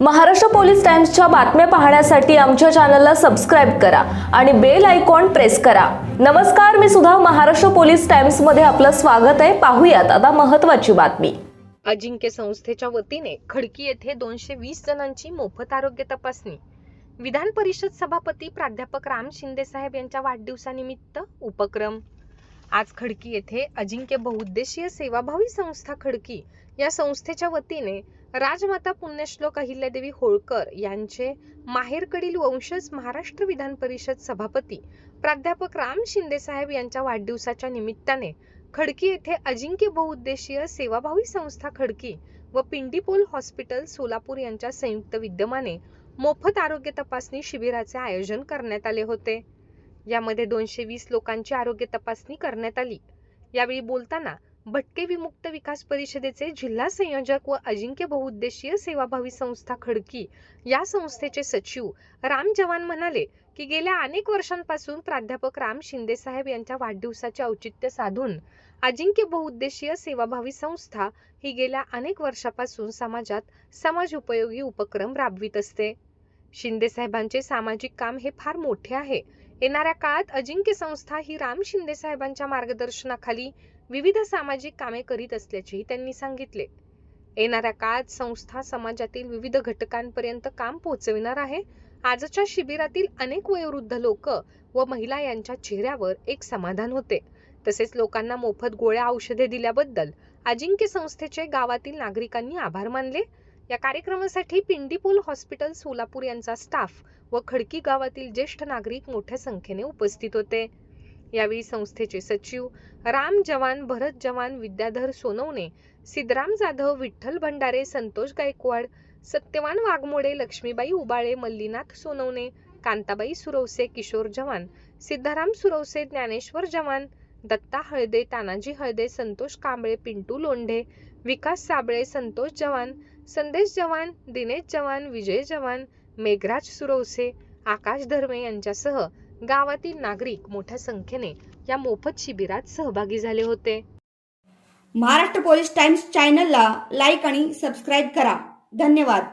Maharashtra police टाइम्सच्या बातम्या पाहण्यासाठी आमच्या चॅनलला सबस्क्राईब करा आणि बेल आयकॉन प्रेस करा. नमस्कार मी सुद्धा महाराष्ट्र पोलीस टाइम्समध्ये आपलं स्वागत आहे. पाहूयात आता महत्वाची बातमी. अजिंक्य संस्थेच्या वतीने खडकी येथे दोनशे वीस जणांची मोफत आरोग्य तपासणी. विधान परिषद सभापती प्राध्यापक राम शिंदे साहेब यांच्या वाढदिवसानिमित्त उपक्रम. आज खडकी येथे अजिंक्य बहुउद्देशीय सेवाभावी संस्था खडकी या संस्थेच्या वतीने राजमाता पुण्यश्लोक अहिल्यादेवी होळकर यांचे माहेरकडील वंशज महाराष्ट्र विधान परिषद सभापती प्राध्यापक राम शिंदे साहेब यांच्या वाढदिवसाच्या निमित्ताने खडकी येथे अजिंक्य बहुउद्देशीय सेवाभावी संस्था खडकी व पिंडीपोल हॉस्पिटल सोलापूर यांच्या संयुक्त विद्यमाने मोफत आरोग्य तपासणी शिबिराचे आयोजन करण्यात आले होते. यामध्ये दोनशे वीस लोकांची आरोग्य तपासणी करण्यात आली. यावेळी बोलताना भटके विमुक्त विकास परिषदेचे जिल्हा संयोजक व अजिंक्य बहुउद्देशीय सेवाभावी संस्था खडकी या संस्थेचे सचिव राम जवान म्हणाले की गेल्या अनेक वर्षांपासून प्राध्यापक राम शिंदे साहेब यांच्या वाढदिवसाचे औचित्य साधून अजिंक्य बहुउद्देशीय सेवाभावी संस्था ही गेल्या अनेक वर्षापासून समाजात समाज उपयोगी उपक्रम राबवित असते. शिंदे साहेबांचे सामाजिक काम हे फार मोठे आहे. येणाऱ्या काळात अजिंक्य संस्था ही राम शिंदे साहेबांच्या मार्गदर्शनाखाली विविध सामाजिक कामे करीत असल्याचेही त्यांनी सांगितले. येणाऱ्या काळात संस्था समाजातील विविध घटकांपर्यंत काम पोहोचविणार आहे. आजच्या शिबिरातील अनेक वयोवृद्ध लोक व महिला यांच्या चेहऱ्यावर एक समाधान होते. तसेच लोकांना मोफत गोळ्या औषधे दिल्याबद्दल अजिंक्य संस्थेचे गावातील नागरिकांनी आभार मानले. या कार्यक्रमासाठी पिंडीपूल हॉस्पिटल सोलापूर यांचा स्टाफ व खडकी गावातील ज्येष्ठ नागरिक मोठ्या संख्येने उपस्थित होते. यावेळी संस्थेचे सचिव राम जवान भरत जवान विद्याधर सोनवणे सिद्धराम जाधव विठ्ठल भंडारे संतोष गायकवाड सत्यवान वाघमोडे लक्ष्मीबाई उबाळे मल्लीनाथ सोनवणे कांताबाई सुरवसे किशोर जवान सिद्धाराम सुरवसे ज्ञानेश्वर जवान दत्ता हळदे तानाजी हळदे संतोष कांबळे पिंटू लोंढे विकास साबळे संतोष जवान संदेश जवान दिनेश जवान विजय जवान मेघराज सुरवसे आकाश धर्मे यांच्यासह गावातील नागरिक मोठ्या संख्येने या मोफत शिबिरात सहभागी झाले होते. महाराष्ट्र पोलीस टाइम्स चॅनलला लाईक आणि सबस्क्राईब करा. धन्यवाद.